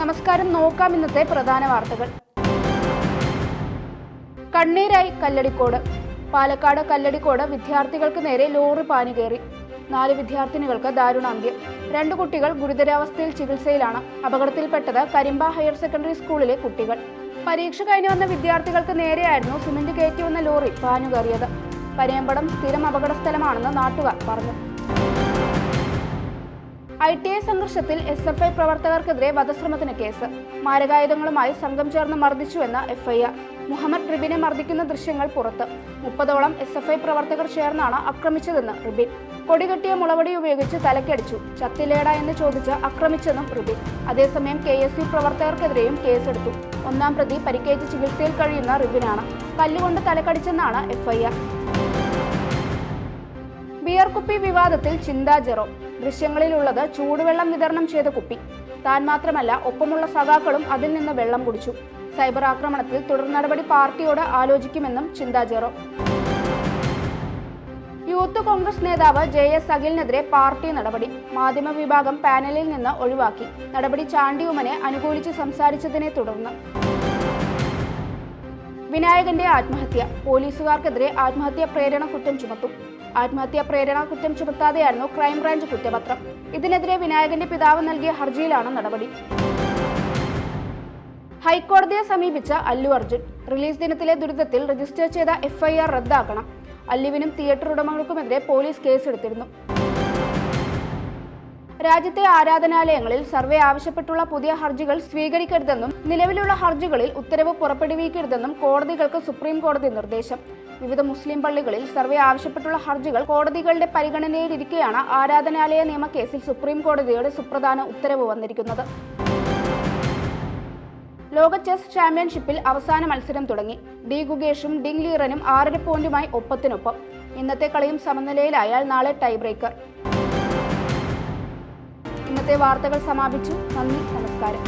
നമസ്കാരം. നോക്കാം ഇന്നത്തെ പ്രധാന വാർത്തകൾ. കണ്ണീരായി കല്ലടിക്കോട്. പാലക്കാട് കല്ലടിക്കോട് വിദ്യാർത്ഥികൾക്ക് നേരെ ലോറി പാഞ്ഞുകയറി നാല് വിദ്യാർത്ഥിനികൾക്ക് ദാരുണാന്ത്യം. രണ്ട് കുട്ടികൾ ഗുരുതരാവസ്ഥയിൽ ചികിത്സയിലാണ്. അപകടത്തിൽപ്പെട്ടത് കരിമ്പ ഹയർ സെക്കൻഡറി സ്കൂളിലെ കുട്ടികൾ. പരീക്ഷ കഴിഞ്ഞു വന്ന വിദ്യാർത്ഥികൾക്ക് നേരെയായിരുന്നു സിമന്റ് കയറ്റി വന്ന ലോറി പാഞ്ഞുകയറിയത് പരിയമ്പടം സ്ഥിരം അപകട സ്ഥലമാണെന്ന് നാട്ടുകാർ പറഞ്ഞു. ഐ ടി ഐ സംഘർഷത്തിൽ എസ് എഫ് ഐ പ്രവർത്തകർക്കെതിരെ വധശ്രമത്തിന് കേസ്. മാരകായുധങ്ങളുമായി സംഘം ചേർന്ന് മർദ്ദിച്ചുവെന്ന് എഫ്ഐആർ മുഹമ്മദ് റിബിനെ മർദ്ദിക്കുന്ന ദൃശ്യങ്ങൾ പുറത്ത്. മുപ്പതോളം എസ് എഫ് ഐ പ്രവർത്തകർ ചേർന്നാണ് ആക്രമിച്ചതെന്ന് റിബിൻ. കൊടികെട്ടിയ മുളവടി ഉപയോഗിച്ച് തലക്കടിച്ചു. ചത്തിലേടാ എന്ന് ചോദിച്ച് ആക്രമിച്ചെന്നും റിബിൻ. അതേസമയം കെ എസ് യു പ്രവർത്തകർക്കെതിരെയും കേസെടുത്തു. ഒന്നാം പ്രതി പരിക്കേറ്റ് ചികിത്സയിൽ കഴിയുന്ന റിബിനാണ്. കല്ലുകൊണ്ട് തലക്കടിച്ചെന്നാണ് എഫ്ഐആർ കുപ്പി വിവാദത്തിൽ ചിന്താ ജെറോ. ദൃശ്യങ്ങളിലുള്ളത് ചൂടുവെള്ളം വിതരണം ചെയ്ത കുപ്പി. താൻ മാത്രമല്ല ഒപ്പമുള്ള സഖാക്കളും അതിൽ നിന്ന് വെള്ളം കുടിച്ചു. സൈബർ ആക്രമണത്തിൽ തുടർ നടപടി പാർട്ടിയോട് ആലോചിക്കുമെന്നും ചിന്താ ജെറോ. യൂത്ത് കോൺഗ്രസ് നേതാവ് ജെ എസ് അഖിലിനെതിരെ പാർട്ടി നടപടി മാധ്യമ വിഭാഗം പാനലിൽ നിന്ന് ഒഴിവാക്കി. നടപടി ചാണ്ടിയുമനെ അനുകൂലിച്ച് സംസാരിച്ചതിനെ തുടർന്ന് വിനായകന്റെ ആത്മഹത്യ. പോലീസുകാർക്കെതിരെ ആത്മഹത്യാ പ്രേരണ കുറ്റം ചുമത്തും. ആത്മഹത്യാ പ്രേരണ കുറ്റം ചുമത്താതെയായിരുന്നു ക്രൈംബ്രാഞ്ച് കുറ്റപത്രം. ഇതിനെതിരെ വിനായകന്റെ പിതാവ് നൽകിയ ഹർജിയിലാണ് നടപടി. ഹൈക്കോടതിയെ സമീപിച്ച അല്ലു അർജുൻ. റിലീസ് ദിനത്തിലെ ദുരിതത്തിൽ രജിസ്റ്റർ ചെയ്ത എഫ്ഐആർ റദ്ദാക്കണം. അല്ലുവിനും തിയേറ്റർ ഉടമകൾക്കുമെതിരെ പോലീസ് കേസെടുത്തിരുന്നു. രാജ്യത്തെ ആരാധനാലയങ്ങളിൽ സർവേ ആവശ്യപ്പെട്ടുള്ള പുതിയ ഹർജികൾ സ്വീകരിക്കരുതെന്നും നിലവിലുള്ള ഹർജികളിൽ ഉത്തരവ് പുറപ്പെടുവിക്കരുതെന്നും കോടതികൾക്ക് സുപ്രീം കോടതി നിർദ്ദേശം. വിവിധ മുസ്ലിം പള്ളികളിൽ സർവേ ആവശ്യപ്പെട്ടുള്ള ഹർജികൾ കോടതികളുടെ പരിഗണനയിലിരിക്കെയാണ് ആരാധനാലയ നിയമ കേസിൽ സുപ്രീം കോടതിയുടെ സുപ്രധാന ഉത്തരവ് വന്നിരിക്കുന്നത്. ലോക ചെസ് ചാമ്പ്യൻഷിപ്പിൽ അവസാന മത്സരം തുടങ്ങി. ഡി ഗുഗേഷും ഡിങ് ലീറനും ആറര പോയിന്റുമായി ഒപ്പത്തിനൊപ്പം. ഇന്നത്തെ കളിയും സമനിലയിലായാൽ നാളെ ടൈ ബ്രേക്കർ ഇന്നത്തെ വാർത്തകൾ സമാപിച്ചു. നന്ദി നമസ്കാരം.